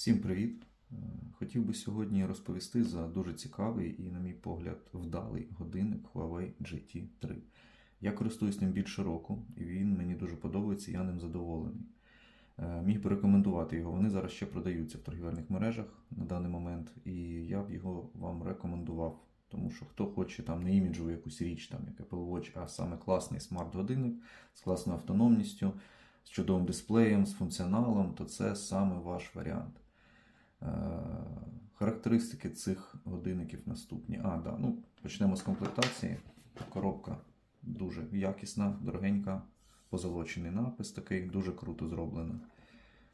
Всім привіт! Е, Хотів би сьогодні розповісти за дуже цікавий і, на мій погляд, вдалий годинник Huawei GT3. Я користуюсь ним більше року, і він мені дуже подобається, я ним задоволений. Е, Міг би рекомендувати його. Вони зараз ще продаються в торгівельних мережах на даний момент, і я б його вам рекомендував. Тому що хто хоче там не іміджову якусь річ, там як Apple Watch, а саме класний смарт-годинник з класною автономністю, з чудовим дисплеєм, з функціоналом, то це саме ваш варіант. Е, Характеристики цих годинників наступні. А, да, ну, почнемо з комплектації. Коробка дуже якісна, дорогенька, позолочений напис такий, дуже круто зроблено.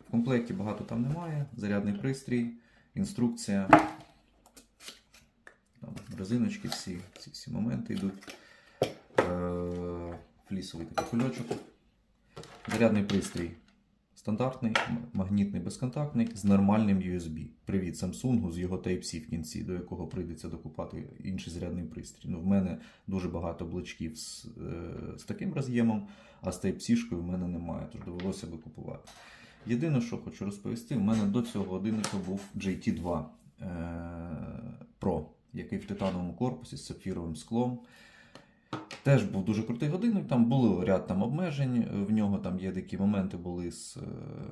В комплекті багато там немає. Зарядний пристрій, інструкція. Там резиночки, всі, ці всі моменти йдуть. Е, Флісовий такий кульочок. Зарядний пристрій стандартний, магнітний безконтактний з нормальним USB. Привіт Samsung з його Type-C в кінці, до якого прийдеться докупати інший зарядний пристрій. Ну, в мене дуже багато блочків з, е, з таким роз'ємом, а з Type-C-шкою в мене немає, тож довелося би купувати. Єдине, що хочу розповісти, в мене до цього годинника був JT2 е, Pro, який в титановому корпусі з сапфіровим склом. Теж був дуже крутий годинник, там було ряд там обмежень. В нього там є такі моменти були з е,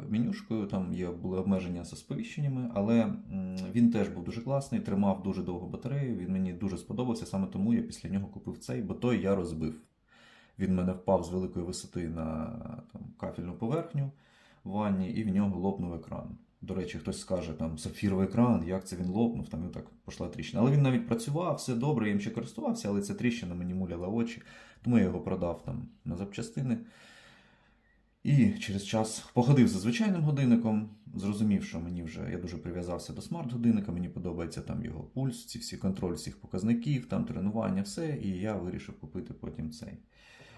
менюшкою, там є були обмеження з сповіщеннями, але він теж був дуже класний, тримав дуже довго батарею. Він мені дуже сподобався. Саме тому я після нього купив цей, бо той я розбив. Він мене впав з великої висоти на там, кафельну поверхню в ванні, і в нього лопнув екран. До речі, хтось скаже, там сапфіровий екран, як це він лопнув, там і так пішла тріщина. Але він навіть працював, все добре, я їм ще користувався, але ця тріщина мені муляла очі, тому я його продав там на запчастини. І через час походив за звичайним годинником, зрозумів, що мені вже я дуже прив'язався до смарт-годинника, мені подобається там його пульс, ці всі контроль всіх показників, там тренування, все, і я вирішив купити потім цей.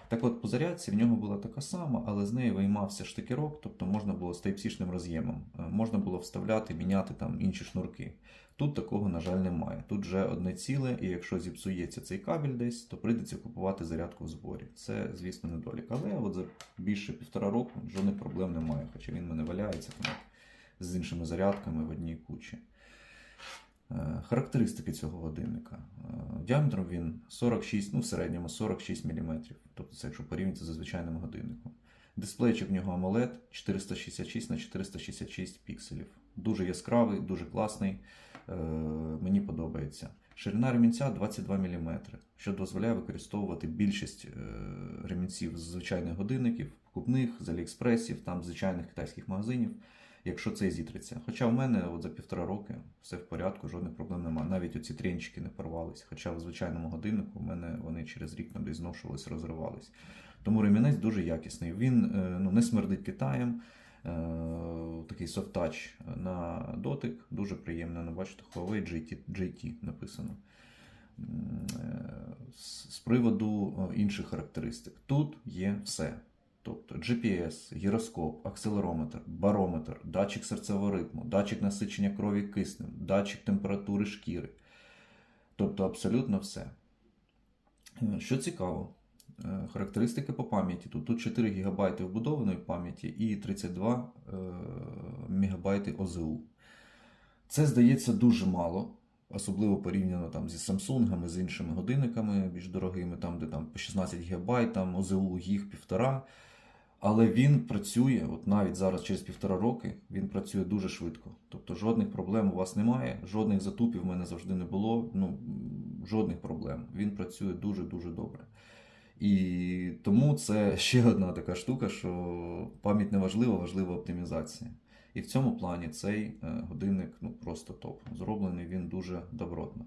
Так от, по зарядці в нього була така сама, але з нею виймався штикерок, тобто можна було з Type-C-шним роз'ємом. Е, Можна було вставляти, міняти там інші шнурки. Тут такого, на жаль, немає. Тут вже одне ціле, і якщо зіпсується цей кабель десь, то прийдеться купувати зарядку в зборі. Це, звісно, недолік. Але от за більше півтора року жодних проблем немає, хоча він мене валяється там з іншими зарядками в одній кучі. Е, Характеристики цього годинника. Е, Діаметром він 46, ну в середньому 46 мм. Тобто це якщо порівняти з звичайним годинником. Дисплейчик в нього AMOLED 466 на 466 пікселів. Дуже яскравий, дуже класний. Е, Мені подобається. Ширина ремінця 22 мм, що дозволяє використовувати більшість ремінців з звичайних годинників, купних, з Аліекспресів, там звичайних китайських магазинів якщо цей зітреться. Хоча в мене от за півтора роки все в порядку, жодних проблем немає. Навіть оці трінчики не порвались. Хоча в звичайному годиннику в мене вони через рік там зношувались, розривались. Тому ремінець дуже якісний. Він е, ну, не смердить Китаєм. е, Такий софт-тач на дотик, дуже приємно. Ну, бачите, Huawei GT, GT написано. Е, З приводу інших характеристик. Тут є все. Тобто GPS, гіроскоп, акселерометр, барометр, датчик серцевого ритму, датчик насичення крові киснем, датчик температури шкіри. Тобто абсолютно все. Е, Що цікаво, е, характеристики по пам'яті. Тут, тут 4 ГБ вбудованої пам'яті і 32 МБ ОЗУ. Це здається дуже мало. Особливо порівняно там зі Samsung, з іншими годинниками більш дорогими, там, де там по 16 ГБ, там ОЗУ їх півтора. Але він працює, от навіть зараз через півтора роки, він працює дуже швидко. Тобто жодних проблем у вас немає, жодних затупів в мене завжди не було. Ну, жодних проблем. Він працює дуже-дуже добре. І тому це ще одна така штука, що пам'ять не важлива, важлива оптимізація. І в цьому плані цей е, годинник ну, просто топ. Зроблений він дуже добротно.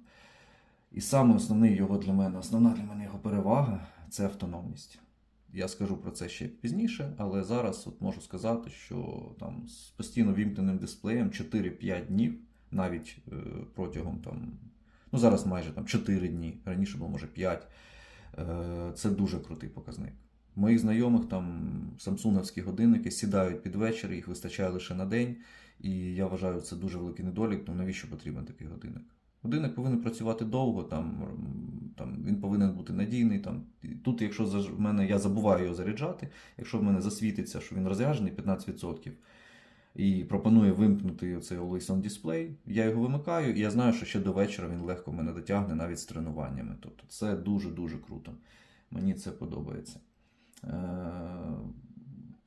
І саме основний його для мене, основна для мене його перевага це автономність. Я скажу про це ще пізніше, але зараз от можу сказати, що там з постійно вімкненим дисплеєм 4-5 днів, навіть е, протягом там, ну зараз майже там 4 дні, раніше було може 5. Е, це дуже крутий показник. Моїх знайомих там самсунговські годинники сідають під вечір, їх вистачає лише на день, і я вважаю це дуже великий недолік. Ну навіщо потрібен такий годинник? Годинник повинен працювати довго, там, там він повинен бути надійний. Там. Тут, якщо в мене я забуваю його заряджати, якщо в мене засвітиться, що він розряджений 15%, і пропонує вимкнути цей Always On Display. Я його вимикаю, і я знаю, що ще до вечора він легко мене дотягне навіть з тренуваннями. Тобто це дуже-дуже круто. Мені це подобається.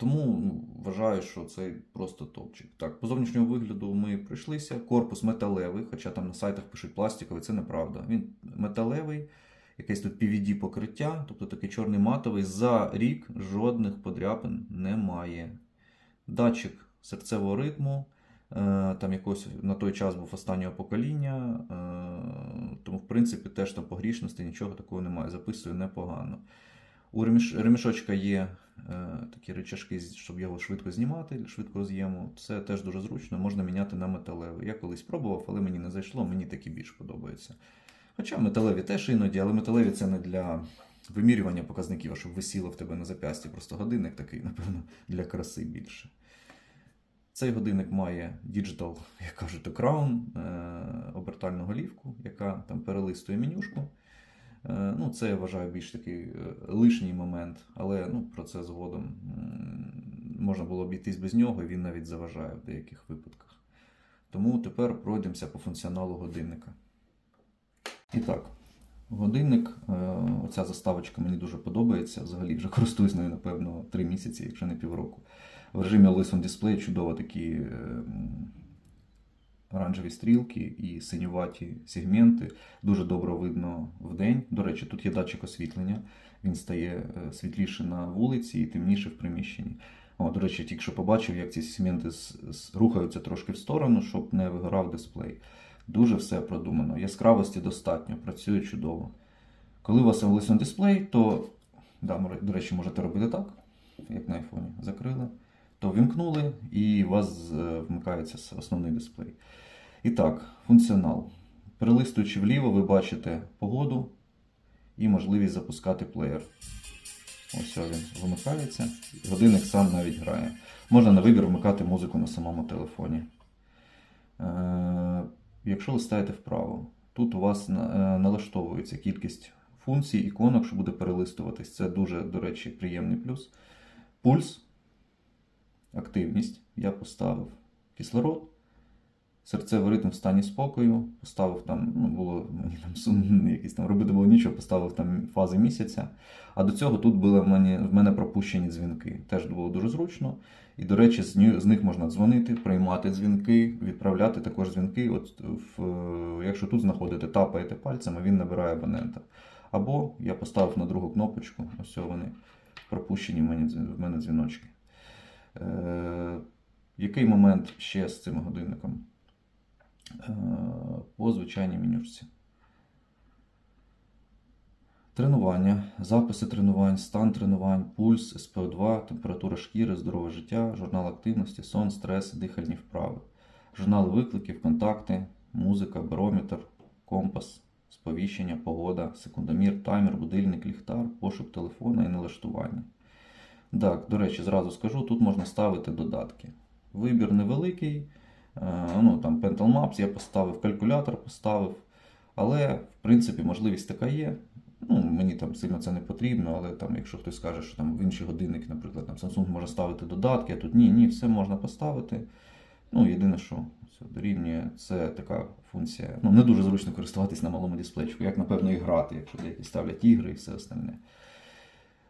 Тому ну, вважаю, що це просто топчик. Так, по зовнішньому вигляду ми пройшлися. Корпус металевий, хоча там на сайтах пишуть пластиковий, це неправда. Він металевий, якесь тут PVD покриття, тобто такий чорний матовий. За рік жодних подряпин немає. Датчик серцевого ритму. е, Там якось на той час був останнього покоління, е, тому, в принципі, теж там погрішності нічого такого немає. Записує непогано. У ремішочка є е, такі речашки, щоб його швидко знімати, швидко з'єму. Це теж дуже зручно, можна міняти на металевий. Я колись пробував, але мені не зайшло, мені такі більш подобаються. Хоча металеві теж іноді, але металеві це не для вимірювання показників, а щоб висіло в тебе на зап'ясті. Просто годинник такий, напевно, для краси більше. Цей годинник має Digital, як кажуть, Crown, е, обертальну голівку, яка там перелистує менюшку. Е, Ну, це я вважаю більш такий е, лишній момент, але ну, про це згодом можна було обійтись без нього, і він навіть заважає в деяких випадках. Тому тепер пройдемося по функціоналу годинника. І так, годинник, е, оця заставочка мені дуже подобається. Взагалі вже користуюсь нею, напевно, 3 місяці, якщо не півроку. В режимі on Display чудово такі оранжеві стрілки і синюваті сегменти. Дуже добре видно в день. До речі, тут є датчик освітлення. Він стає е, світліше на вулиці і темніше в приміщенні. О, до речі, тільки що побачив, як ці сегменти рухаються трошки в сторону, щоб не вигорав дисплей. Дуже все продумано. Яскравості достатньо, працює чудово. Коли у вас Always on Display, то, да, до речі, можете робити так, як на айфоні. Закрили, то вімкнули і у вас е, вмикається основний дисплей. І так, функціонал. Перелистуючи вліво, ви бачите погоду і можливість запускати плеєр. Ось він вимикається. Годинник сам навіть грає. Можна на вибір вмикати музику на самому телефоні. Е, якщо листаєте вправо, тут у вас е, налаштовується кількість функцій, іконок, що буде перелистуватись. Це дуже, до речі, приємний плюс. Пульс, активність я поставив. Кислород, серцевий ритм в стані спокою. Поставив там, ну, було мені там сумно, якісь там робити було нічого, поставив там фази місяця. А до цього тут були в мене, в мене пропущені дзвінки. Теж було дуже зручно. І, до речі, з, них можна дзвонити, приймати дзвінки, відправляти також дзвінки. От в, якщо тут знаходите, тапаєте пальцем, а він набирає абонента. Або я поставив на другу кнопочку, ось вони пропущені в мене, в мене дзвіночки. Е, який момент ще з цим годинником? Е, по звичайній менюшці. Тренування, записи тренувань, стан тренувань, пульс, СПО2, температура шкіри, здорове життя, журнал активності, сон, стрес, дихальні вправи, журнал викликів, контакти, музика, барометр, компас, сповіщення, погода, секундомір, таймер, будильник, ліхтар, пошук телефона і налаштування. Так, до речі, зразу скажу, тут можна ставити додатки. Вибір невеликий. е, Ну, там Pental Maps я поставив, калькулятор поставив. Але, в принципі, можливість така є. Ну, мені там сильно це не потрібно, але там, якщо хтось скаже, що там в інші годинники, наприклад, там Samsung може ставити додатки, а тут ні, ні, все можна поставити. Ну, єдине, що це дорівнює, це така функція. Ну, не дуже зручно користуватись на малому дисплейчику, як, напевно, і грати, якщо деякі ставлять ігри і все остальне.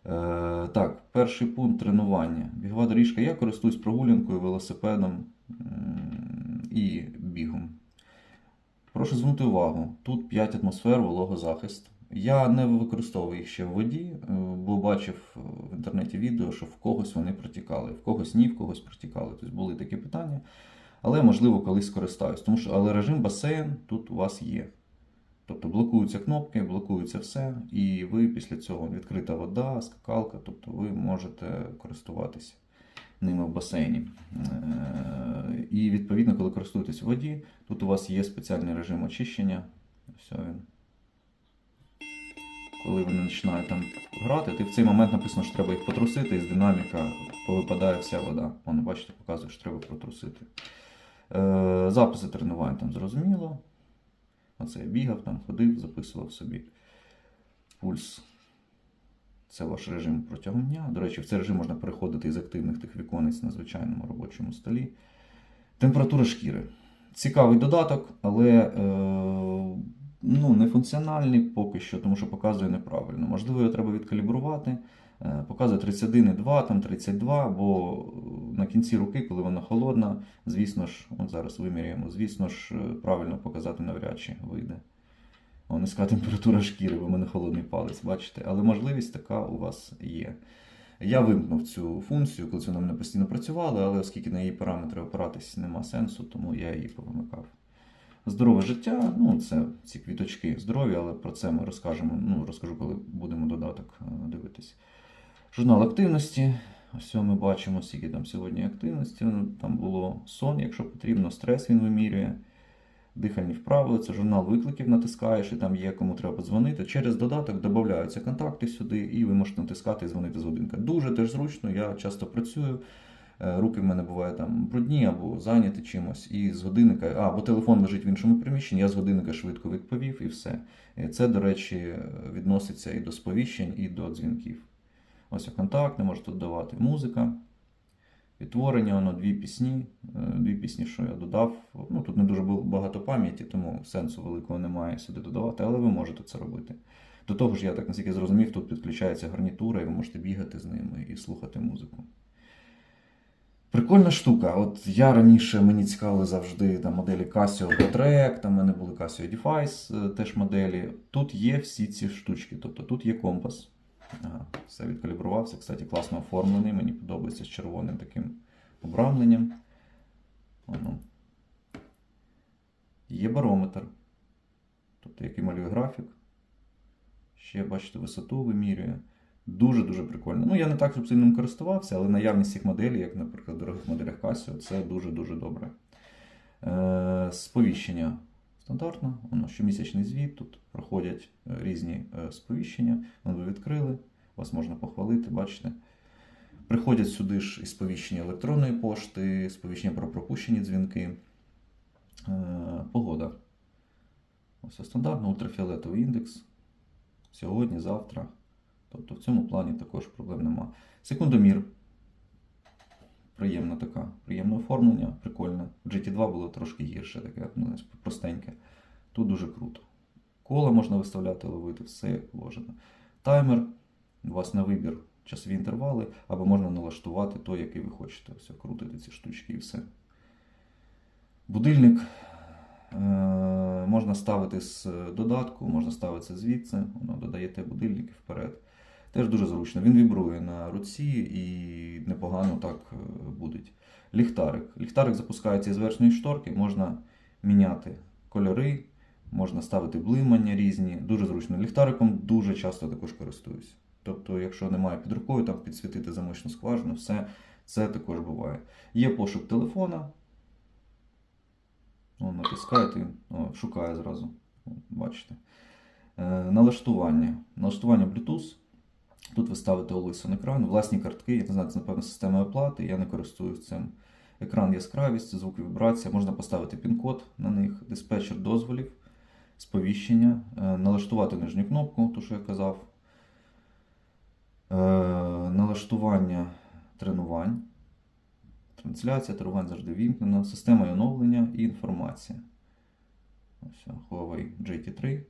Е, так, перший пункт тренування. Бігова доріжка. Я користуюсь прогулянкою, велосипедом і бігом. Прошу звернути увагу, тут 5 атмосфер вологозахист. Я не використовую їх ще в воді, е, бо бачив в інтернеті відео, що в когось вони протікали, в когось ні, в когось протікали. Тобто були такі питання. Але можливо колись скористаюсь. Тому що але режим басейн тут у вас є. Тобто блокуються кнопки, блокується все, і ви після цього відкрита вода, скакалка, тобто ви можете користуватися ними в басейні. Е, І відповідно, коли користуєтесь в воді, тут у вас є спеціальний режим очищення. Все він. Коли вони починають там грати, ти в цей момент написано, що треба їх потрусити, і з динаміка повипадає вся вода. Воно, бачите, показує, що треба протрусити. Е, Записи тренувань там зрозуміло. Оце я бігав, там ходив, записував собі пульс. Це ваш режим протягом дня. До речі, в цей режим можна переходити із активних тих віконець на звичайному робочому столі. Температура шкіри. Цікавий додаток, але е, ну, не функціональний поки що, тому що показує неправильно. Можливо, його треба відкалібрувати. Е, Показує 31,2, там 32, бо на кінці руки, коли вона холодна, звісно ж, от зараз виміряємо, звісно ж, е, правильно показати навряд чи вийде. О, низька температура шкіри, бо в мене холодний палець, бачите, але можливість така у вас є. Я вимкнув цю функцію, коли вона в мене постійно працювала, але оскільки на її параметри опиратись нема сенсу, тому я її повимикав. Здорове життя, ну це ці квіточки здорові, але про це ми розкажемо. Ну, розкажу, коли будемо додаток е, дивитись. Журнал активності. Ось ми бачимо, скільки там сьогодні активності. Ну, Там було сон, якщо потрібно, стрес він вимірює. Дихальні вправи, це журнал викликів натискаєш, і там є кому треба подзвонити. Через додаток додаються контакти сюди, і ви можете натискати і дзвонити з годинка. Дуже теж зручно, я часто працюю. е, Руки в мене бувають там брудні або зайняті чимось, і з годинника, а, або телефон лежить в іншому приміщенні, я з годинника швидко відповів і все. Е, Це, до речі, відноситься і до сповіщень, і до дзвінків. Ось контакти, можете додавати музика. Відтворення, воно дві пісні. Е, Дві пісні, що я додав. Ну, тут не дуже багато пам'яті, тому сенсу великого немає сюди додавати, але ви можете це робити. До того ж, я так наскільки зрозумів, тут підключається гарнітура, і ви можете бігати з ними і слухати музику. Прикольна штука. От я раніше мені цікавили завжди там, моделі Casio Go-Track, там в мене були Casio Device, е, теж моделі. Тут є всі ці штучки. Тобто тут є компас. Ага, все відкалібрувався. Кстати, класно оформлений. Мені подобається з червоним таким обрамленням. Воно. Є барометр. Тобто, який малює графік. Ще, бачите, висоту вимірює. Дуже-дуже прикольно. Ну, я не так щоб ним користувався, але наявність цих моделей, як, наприклад, в дорогих моделях Casio, це дуже-дуже добре. Е, сповіщення стандартно, воно щомісячний звіт, тут проходять е, різні е, сповіщення. Воно ви відкрили, вас можна похвалити, бачите. Приходять сюди ж і сповіщення електронної пошти, сповіщення про пропущені дзвінки. Е, погода. Ось стандартно ультрафіолетовий індекс. Сьогодні, завтра. Тобто в цьому плані також проблем нема. Секундомір. Приємна така, приємне оформлення, прикольне. В GT2 було трошки гірше, таке ну, простеньке. Тут дуже круто. Кола можна виставляти, ловити, все як положено. Таймер. У вас на вибір часові інтервали, або можна налаштувати той, який ви хочете. Все, крутити ці штучки і все. Будильник. Е, можна ставити з додатку, можна ставити звідси, воно додаєте будильник вперед. Теж дуже зручно. Він вібрує на руці і непогано так е, буде. Ліхтарик. Ліхтарик запускається із верхньої шторки, можна міняти кольори, можна ставити блимання різні. Дуже зручно. Ліхтариком дуже часто також користуюсь. Тобто, якщо немає під рукою, там підсвітити замочну скважину, все це також буває. Є пошук телефона. О, натискаєте, о, шукає зразу. Бачите. Е, налаштування. Налаштування Bluetooth. Тут ви ставите on екран, власні картки, я не знаю, це, напевно, система оплати, я не користуюсь цим. Екран яскравість, звук вібрація, можна поставити пін-код на них, диспетчер дозволів, сповіщення, е, налаштувати нижню кнопку, то що я казав. Е, налаштування тренувань. Трансляція, тренувань завжди вімкнена, система оновлення і інформація. Ось Huawei GT3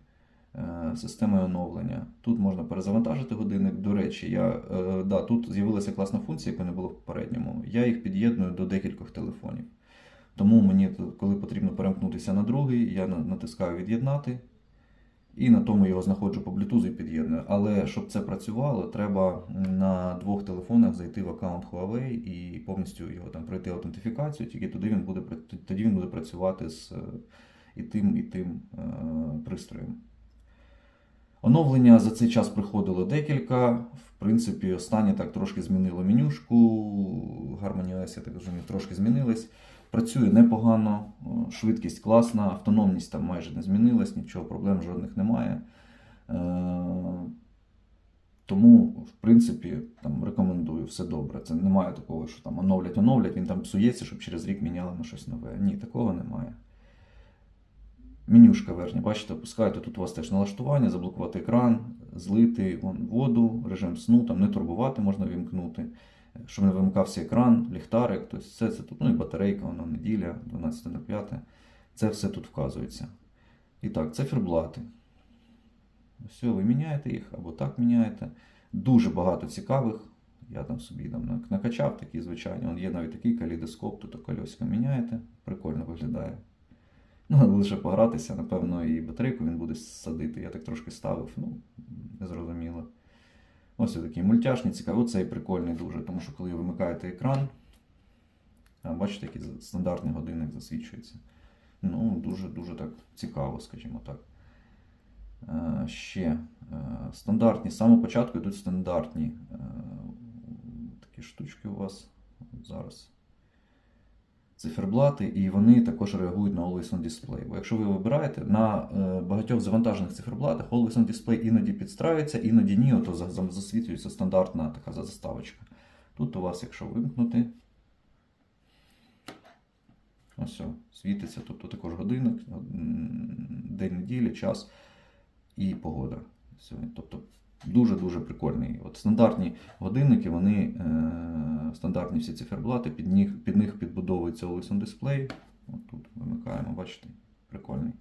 е, системою оновлення. Тут можна перезавантажити годинник. До речі, я, е, да, тут з'явилася класна функція, яка не було в попередньому. Я їх під'єдную до декількох телефонів. Тому мені, коли потрібно перемкнутися на другий, я натискаю від'єднати. І на тому його знаходжу по Bluetooth і під'єдную. Але щоб це працювало, треба на двох телефонах зайти в аккаунт Huawei і повністю його там пройти аутентифікацію, тільки тоді він буде, тоді він буде працювати з е, і тим, і тим пристроєм. Оновлення за цей час приходило декілька. В принципі, останнє так трошки змінило менюшку. Harmony OS, я так розумію, трошки змінилось. Працює непогано, швидкість класна, автономність там майже не змінилась, нічого, проблем жодних немає. Е, Тому, в принципі, там рекомендую все добре. Це немає такого, що там оновлять, оновлять, він там псується, щоб через рік міняли на щось нове. Ні, такого немає. Менюшка верхня, бачите, опускаєте, тут у вас теж налаштування, заблокувати екран, злити вон, воду, режим сну, там не турбувати можна вімкнути. щоб не вимикався екран, ліхтарик, тобто все це тут, ну і батарейка, воно неділя, 12.05. Це все тут вказується. І так, циферблати. Все, ви міняєте їх або так міняєте. Дуже багато цікавих. Я там собі там накачав такі звичайні. Є навіть такий калейдоскоп, тут кольоська міняєте. Прикольно виглядає. Ну, лише погратися, напевно, і батарейку він буде садити. Я так трошки ставив, ну, незрозуміло. Ось такий мультяшний, цікавий. Оцей прикольний дуже, тому що коли вимикаєте екран, бачите, який стандартний годинник засвічується. Ну, дуже-дуже так цікаво, скажімо так. Ще стандартні, з самого початку йдуть стандартні такі штучки у вас зараз. Циферблати, і вони також реагують на Always on Display. Бо якщо ви вибираєте, на е, багатьох завантажених циферблатах Always on Display іноді підстраюється, іноді ні, ото за- за- засвітлюється стандартна така заставочка. Тут у вас, якщо вимкнути, ось світиться, тобто також годинник, день неділі, час і погода. Тобто дуже-дуже прикольний. От стандартні годинники, вони е, стандартні всі циферблати, під них, під них підбудовується Always on Display. От тут вимикаємо, бачите, прикольний.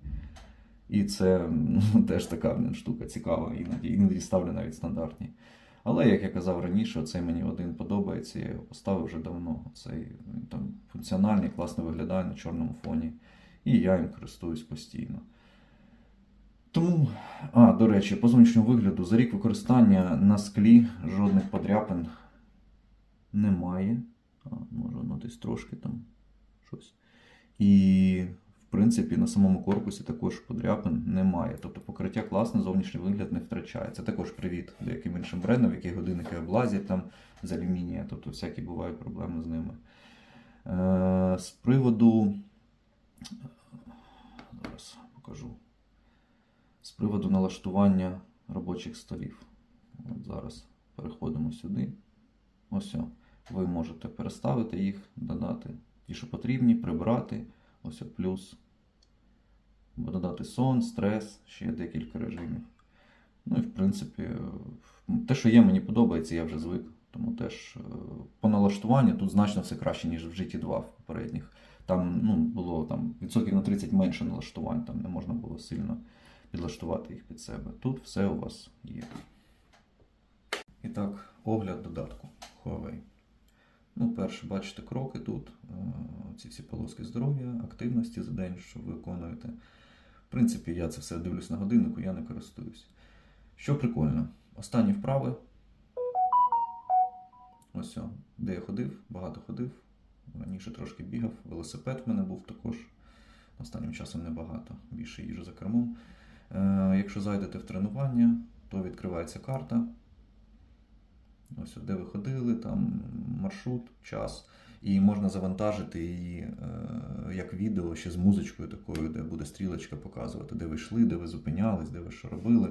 І це ну, теж така штука цікава, іноді, іноді ставлю навіть стандартні. Але, як я казав раніше, цей мені один подобається, я його поставив вже давно. Цей там функціональний, класно виглядає на чорному фоні. І я їм користуюсь постійно. Тому, а, до речі, по зовнішньому вигляду, за рік використання на склі жодних подряпин немає. А, може, воно десь трошки там щось. І, в принципі, на самому корпусі також подряпин немає. Тобто покриття класне, зовнішній вигляд не втрачає. Це також привіт деяким іншим брендам, які годинники облазять там з алюмінія, тобто всякі бувають проблеми з ними. Е, з приводу. Зараз покажу. З приводу налаштування робочих столів. От зараз переходимо сюди. Ось. Ви можете переставити їх, додати ті, що потрібні, прибрати. Ось плюс. Або Додати сон, стрес, ще декілька режимів. Ну і в принципі, те, що є, мені подобається, я вже звик. Тому теж е, по налаштуванню тут значно все краще, ніж в GT2 в попередніх. Там ну, було там, відсотків на 30 менше налаштувань, там не можна було сильно підлаштувати їх під себе. Тут все у вас є. І так, огляд додатку Huawei. Ну, перше, бачите кроки тут, е, ці всі полоски здоров'я, активності за день, що ви виконуєте. В принципі, я це все дивлюсь на годиннику, я не користуюсь. Що прикольно, останні вправи. Ось, о, де я ходив, багато ходив. Раніше трошки бігав, велосипед в мене був також. Останнім часом небагато, більше їжу за кермом. Е, якщо зайдете в тренування, то відкривається карта. Ось де ви ходили, там маршрут, час. І можна завантажити її е, як відео ще з музичкою такою, де буде стрілочка показувати, де ви йшли, де ви зупинялись, де ви що робили.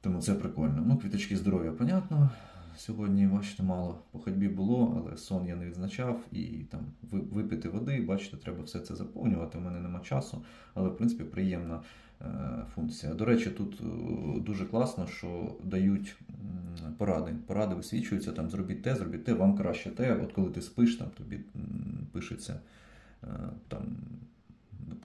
Тому це прикольно. Ну, квіточки здоров'я, понятно. Сьогодні, бачите, мало по ходьбі було, але сон я не відзначав. І там випити води, бачите, треба все це заповнювати. У мене нема часу, але в принципі приємна е, функція. До речі, тут е, дуже класно, що дають поради. Поради висвічуються, там зробіть те, зробіть те, вам краще те. От коли ти спиш, там тобі пишеться е, там.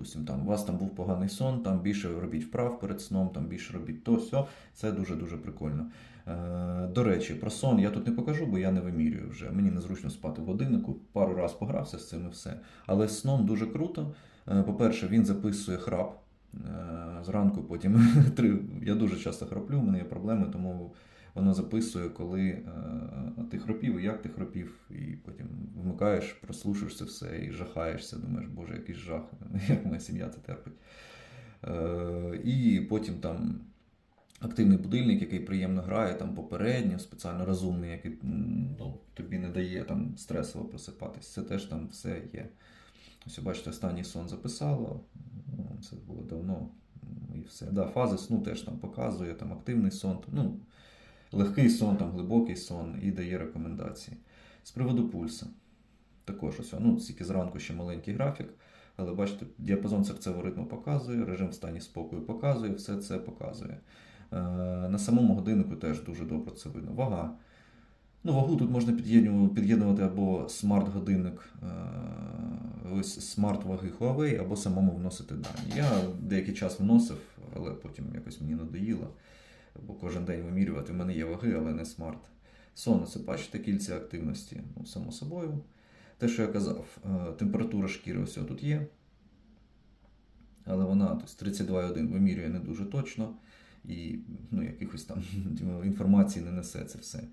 Допустим, там у вас там був поганий сон, там більше робіть вправ перед сном, там більше робіть то, сьо. Це дуже-дуже прикольно. Е, До речі, про сон я тут не покажу, бо я не вимірюю вже. Мені незручно спати в годиннику. Пару раз погрався з цим і все. Але з сном дуже круто. Е, По-перше, він записує храп. Е, Зранку потім три. Я дуже часто храплю, в мене є проблеми, тому воно записує, коли е, ти хропів і як ти хропів, і потім вмикаєш, прослушаєш це все і жахаєшся. Думаєш, боже, якийсь жах, як моя сім'я це терпить. Е, І потім там активний будильник, який приємно грає, там попередньо, спеціально розумний, який ну, тобі не дає там стресово просипатись. Це теж там все є. Ось, бачите, останній сон записало. Ну, Це було давно. І все. Да, фази сну теж там показує, там активний сон, ну, легкий сон, там, глибокий сон і дає рекомендації. З приводу пульса. Також ось, ну, тільки зранку ще маленький графік. Але бачите, діапазон серцевого ритму показує, режим в стані спокою показує, все це показує. Е, На самому годиннику теж дуже добре це видно. Вага Ну, вагу тут можна під'єднувати, або смарт-годинник, е, ось смарт ваги Huawei, або самому вносити дані. Я деякий час вносив, але потім якось мені надоїло, бо кожен день вимірювати. У мене є ваги, але не смарт. Сонце, бачите, кільця активності, ну, само собою. Те, що я казав, е, температура шкіри ось тут є. Але вона тобто, 32,1 вимірює не дуже точно. І ну, якихось там інформації не несе це все.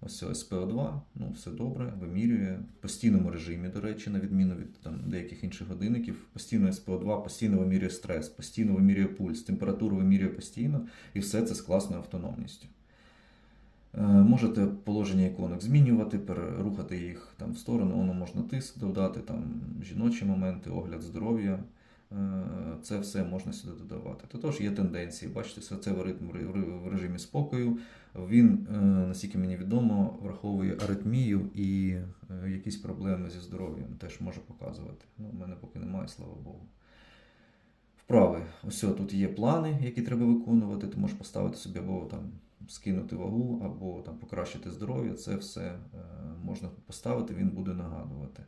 Ось СПО2, ну все добре, вимірює в постійному режимі, до речі, на відміну від там, деяких інших годинників. Постійно СПО2, постійно вимірює стрес, постійно вимірює пульс, температуру вимірює постійно, і все це з класною автономністю. Е, Можете положення іконок змінювати, перерухати їх там в сторону, воно можна тиск додати, там жіночі моменти, огляд здоров'я. Е, Це все можна сюди додавати. Тотож є тенденції. Бачите, серцевий ритм в ре- в режимі спокою. Він, е, наскільки мені відомо, враховує аритмію і е, якісь проблеми зі здоров'ям теж може показувати. Ну, в мене поки немає, слава Богу. Вправи. Ось тут є плани, які треба виконувати. Ти можеш поставити собі або там скинути вагу, або там покращити здоров'я. Це все можна поставити, він буде нагадувати.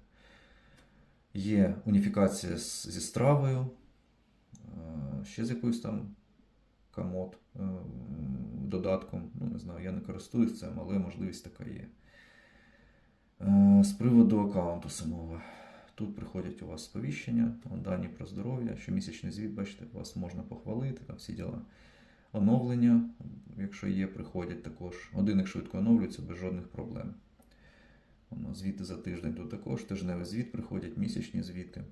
Є уніфікація зі стравою, е, ще з якоюсь там камот е, додатком. Ну, не знаю, я не користуюсь цим, але можливість така є. Е, З приводу аккаунту самого. Тут приходять у вас сповіщення, дані про здоров'я, щомісячний звіт, бачите, вас можна похвалити, там всі діла. Оновлення, якщо є, приходять також. Годинник швидко оновлюється без жодних проблем. Звіти за тиждень тут також, тижневий звіт приходять, місячні звіти.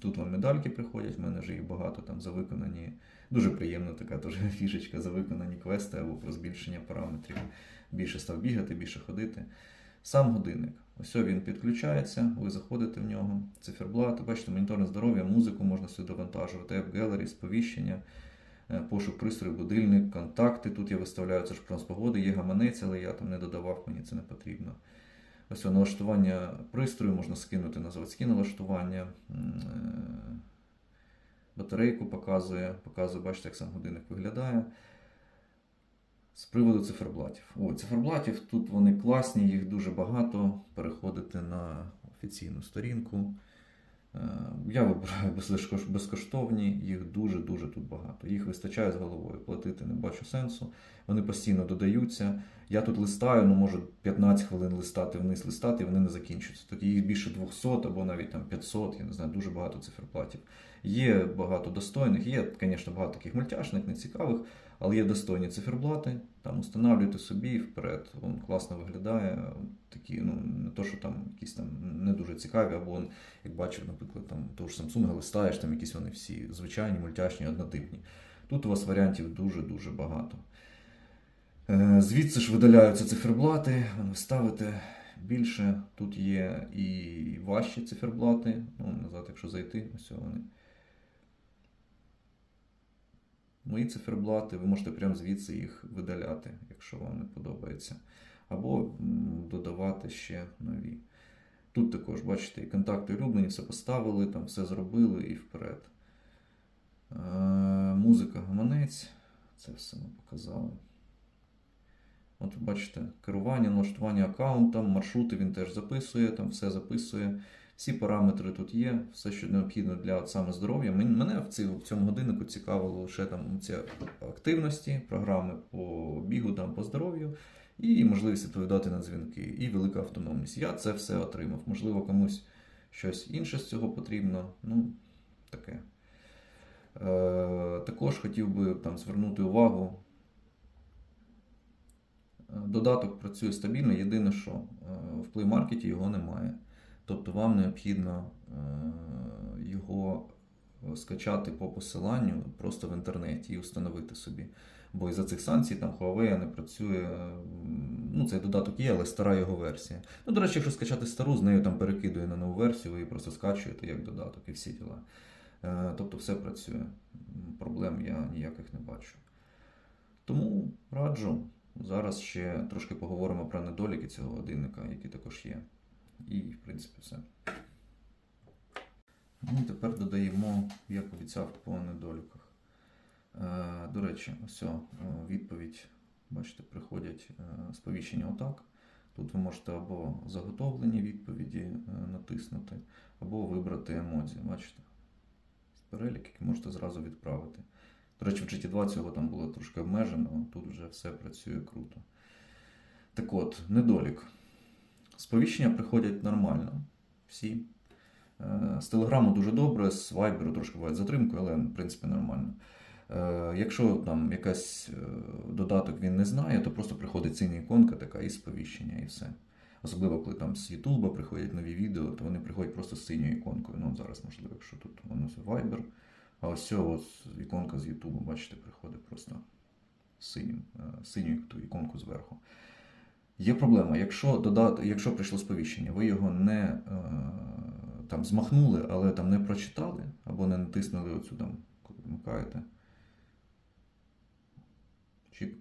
Тут вам медальки приходять, в мене вже їх багато там за виконані. Дуже приємна така теж фішечка за виконані квести або про збільшення параметрів. Більше став бігати, більше ходити. Сам годинник. Ось він підключається, ви заходите в нього, циферблат, бачите, моніторне здоров'я, музику можна сюди довантажувати, App сповіщення, е, пошук пристрою, будильник, контакти. Тут я виставляю це ж прогноз погоди, є гаманець, але я там не додавав, мені це не потрібно. Ось налаштування пристрою можна скинути на заводські налаштування. Е, Батарейку показує, показує, бачите, як сам годинник виглядає. З приводу циферблатів. О, циферблатів тут вони класні, їх дуже багато. Переходите на офіційну сторінку. Е, Я вибираю безкош- безкоштовні, їх дуже-дуже тут багато. Їх вистачає з головою. Платити не бачу сенсу. Вони постійно додаються. Я тут листаю, ну можу 15 хвилин листати вниз листати, і вони не закінчуються. Тоді їх більше 200 або навіть там 500, я не знаю, дуже багато циферблатів. Є багато достойних, є, звісно, багато таких мультяшних, нецікавих, але є достойні циферблати. Там устанавлюйте собі вперед. Він класно виглядає. Такі, ну не то, що там якісь там не дуже цікаві, або як бачив, наприклад, там того ж Samsung листаєш, там якісь вони всі звичайні, мультяшні, однотипні. Тут у вас варіантів дуже-дуже багато. Е, Звідси ж видаляються циферблати, ви ставите більше. Тут є і важчі циферблати. Ну, назад, якщо зайти, ось вони. Мої циферблати, ви можете прямо звідси їх видаляти, якщо вам не подобається. Або додавати ще нові. Тут також, бачите, і контакти улюблені, все поставили, там все зробили і вперед. Е, музика гаманець. Це все ми показали. От бачите, керування, налаштування аккаунтом, маршрути він теж записує, там все записує. Всі параметри тут є, все, що необхідно для от саме здоров'я. Мене в, ці, в цьому годиннику цікавило лише там ці активності, програми по бігу, там, по здоров'ю, і можливість відповідати на дзвінки, і велика автономність. Я це все отримав. Можливо, комусь щось інше з цього потрібно. Ну, таке. Е, також хотів би там звернути увагу. Е, Додаток працює стабільно, єдине, що е, в Market його немає. Тобто вам необхідно е, його скачати по посиланню просто в інтернеті і встановити собі. Бо із-за цих санкцій там Huawei не працює. Ну, цей додаток є, але стара його версія. Ну, до речі, якщо скачати стару, з нею там перекидує на нову версію, ви її просто скачуєте як додаток і всі діла. Е, Тобто все працює. Проблем я ніяких не бачу. Тому раджу. Зараз ще трошки поговоримо про недоліки цього годинника, які також є. І, в принципі, все. Ну, тепер додаємо, як обіцяв, по недоліках. Е, до речі, ось е, відповідь Бачите, приходять е, сповіщення отак. Тут ви можете або заготовлені відповіді е, натиснути, або вибрати емодзі. Бачите? Перелік, який можете зразу відправити. До речі, в GT2 цього там було трошки обмежено, тут вже все працює круто. Так от, недолік. Сповіщення приходять нормально. Всі. Е, З Телеграму дуже добре, з Viber трошки буває з затримкою, але в принципі нормально. Е, Якщо там якась е, додаток він не знає, то просто приходить синя іконка така і сповіщення, і все. Особливо, коли там з Ютуба приходять нові відео, то вони приходять просто з синьою іконкою. Ну, зараз, можливо, якщо тут воно з Viber. А ось ось іконка з Ютубу, бачите, приходить просто е, синю ту іконку зверху. Є проблема, якщо додати, якщо прийшло сповіщення, ви його не е, там змахнули, але там не прочитали, або не натиснули оцю там, коли вмикаєте.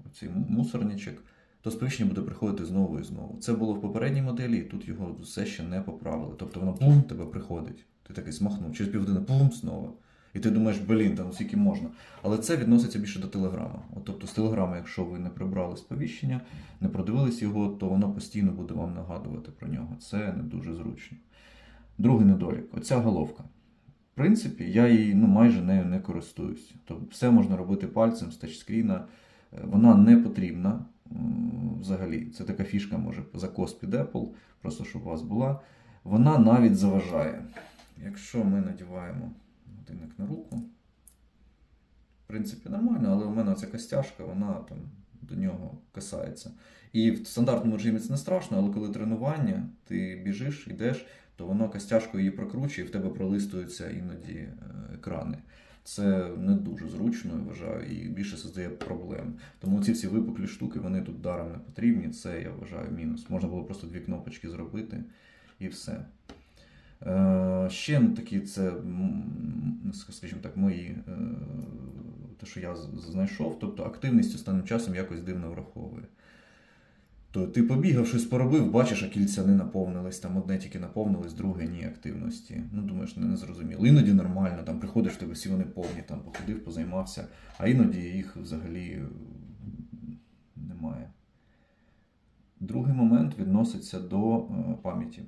Оцей му- мусорничок, то сповіщення буде приходити знову і знову. Це було в попередній моделі, і тут його все ще не поправили. Тобто воно пум тебе приходить. Ти такий смахнув, через півгодини пум знову. І ти думаєш, блін, там скільки можна. Але це відноситься більше до телеграма. От, тобто з телеграма, якщо ви не прибрали сповіщення, не продивились його, то воно постійно буде вам нагадувати про нього. Це не дуже зручно. Другий недолік оця головка. В принципі, я її ну, майже нею не користуюся. Тобто все можна робити пальцем з тачскріна. Е, Вона не потрібна взагалі. Це така фішка, може, закос під Apple, просто щоб у вас була. Вона навіть заважає. Якщо ми надіваємо годинник на руку, в принципі, нормально, але у мене ця костяшка, вона там до нього касається. І в стандартному режимі це не страшно, але коли тренування, ти біжиш, йдеш, то воно костяшкою її прокручує, і в тебе пролистуються іноді е, екрани. Це не дуже зручно, я вважаю, і більше создає проблем. Тому ці всі випуклі штуки, вони тут даром не потрібні. Це я вважаю мінус. Можна було просто дві кнопочки зробити і все. Е, ще такі це, скажімо так, мої, е, те, що я знайшов, тобто активність останнім часом якось дивно враховує. То ти побігав, щось поробив, бачиш, а кільця не наповнились, там одне тільки наповнилось, друге ні активності. Ну, думаєш, не, зрозуміло. Іноді нормально, там приходиш, в тебе всі вони повні, там походив, позаймався, а іноді їх взагалі немає. Другий момент відноситься до е, пам'яті.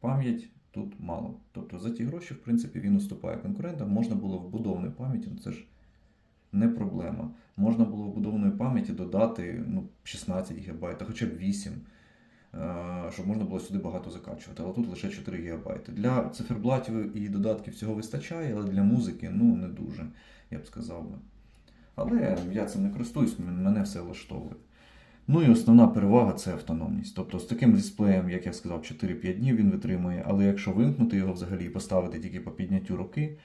Пам'ять тут мало.Тобто за ті гроші, в принципі, він уступає конкурентам. Можна було вбудованої пам'яті, ну це ж не проблема. Можна було вбудованої пам'яті додати ну, 16 ГБ, а хоча б 8, е, щоб можна було сюди багато закачувати. Але тут лише 4 ГБ. Для циферблатів і додатків цього вистачає, але для музики ну, не дуже, я б сказав би. Але я цим не користуюсь, мене все влаштовує. Ну і основна перевага це автономність. Тобто з таким дисплеєм, як я сказав, 4-5 днів він витримує, але якщо вимкнути його взагалі і поставити тільки по підняттю руки,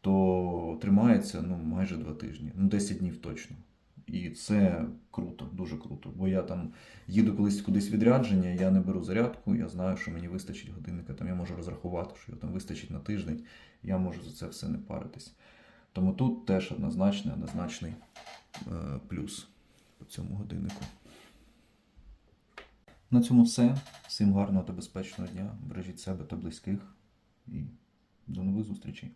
то тримається ну, майже 2 тижні, ну 10 днів точно. І це круто, дуже круто. Бо я там їду колись кудись відрядження, я не беру зарядку, я знаю, що мені вистачить годинника, там я можу розрахувати, що його там вистачить на тиждень, я можу за це все не паритись. Тому тут теж однозначний, однозначний е, плюс по цьому годиннику. На цьому все. Всім гарного та безпечного дня. Бережіть себе та близьких. І до нових зустрічей.